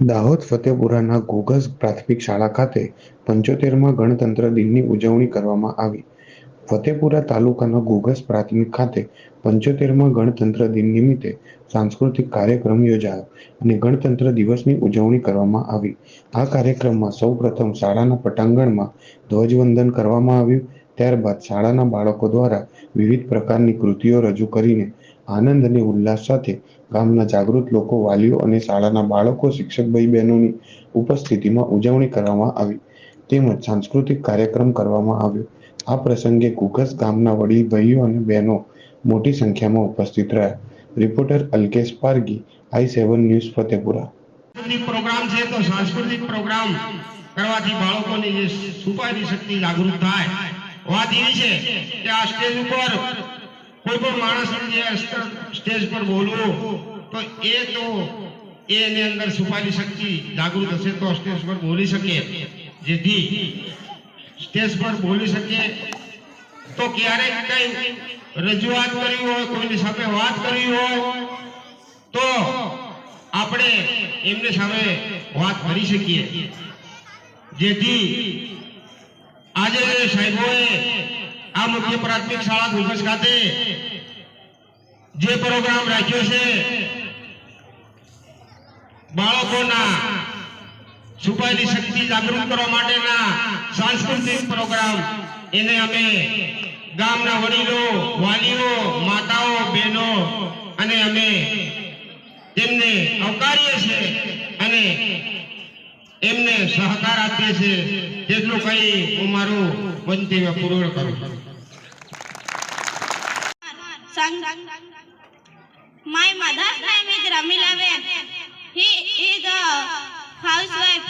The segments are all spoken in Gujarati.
દાહોદ ફતેપુરાના ઘોઘસ પ્રાથમિક શાળા ખાતે પંચોતેરમાં ગણતંત્ર દિનની ઉજવણી કરવામાં આવી. ફતેપુરા તાલુકાના ઘોઘસ પ્રાથમિક ખાતે પંચોતેરમાં ગણતંત્ર દિન નિમિત્તે સાંસ્કૃતિક કાર્યક્રમ યોજાયો અને ગણતંત્ર દિવસની ઉજવણી કરવામાં આવી. આ કાર્યક્રમમાં સૌપ્રથમ શાળાના પટાંગણમાં ધ્વજવંદન કરવામાં આવ્યું. ત્યારબાદ શાળાના બાળકો દ્વારા વિવિધ પ્રકારની કૃતિઓ રજૂ કરીને આનંદ અને ઉલ્લાસ સાથે ગામના જાગૃત લોકો, વાલીઓ અને શાળાના બાળકો, શિક્ષક ભાઈ બહેનોની ઉપસ્થિતિમાં ઉજવણી કરવામાં આવી. તેમજ સાંસ્કૃતિક કાર્યક્રમ કરવામાં આવ્યો. આ પ્રસંગે ઘુઘસ ગામના વડીલ, ભાઈઓ અને બહેનો મોટી સંખ્યામાં ઉપસ્થિત રહ્યા. Reporter Alkesh Pargi I seven news, Fatepura. Programme છે તો સાંસ્કૃતિક પ્રોગ્રામ કરવાથી બાળકોની જે સુપારી શક્તિ જાગૃત થાય. વાત એવી છે કે આ સ્ટેજ ઉપર કોઈ પણ માણસ જે સ્ટેજ પર બોલવું, તો એ તો એની અંદર છુપાયેલી શક્તિ, જાગૃત હશે તો સ્ટેજ પર બોલી શકે. જેથી સ્ટેજ પર બોલી શકે. તો ક્યારેક કઈ રજૂઆત કરવી હોય, કોઈની સામે વાત કરવી હોય, તો આપણે એમની સામે વાત કરી શકીએ. જેથી આજે સાહેબોએ આ મુખ્ય પ્રાથમિક શાળા ઘોઘસ ખાતે જે પ્રોગ્રામ રાખ્યો છે, બાળકોના છુપાયેલી શક્તિ જાગૃત કરવા માટેના સાંસ્કૃતિક પ્રોગ્રામ એને અમે ગામના વડીલો, વાલીઓ, માતાઓ, બહેનો અને અમે તેમને આવકારીએ છીએ અને એમને સહકાર આપીએ છીએ જેટલું કહી હું મારું મંતવ્ય પૂર્ણ કરું. Sang- My mother's name is Ramila Ben. He is a housewife.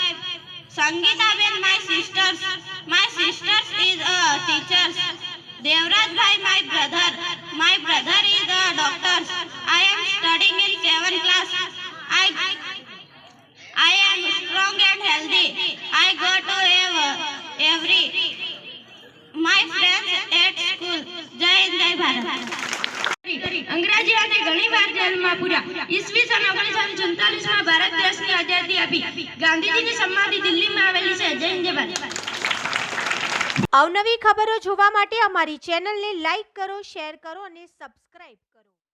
Sangeeta Ben, my sisters. My sisters is a teacher. Devraj Bhai, my brother. My brother અંગ્રેજી અને ઘણી વાર જેલમાં પૂર્યા. ઈસવીસન ઓગણીસો માં ભારત દેશની આઝાદી આપી. ગાંધીજીની સમાધિ દિલ્હીમાં આવેલી છે. જય હિન્દ ભારત. અવનવી ખબરો જોવા માટે અમારી ચેનલને લાઈક કરો, શેર કરો અને સબસ્ક્રાઇબ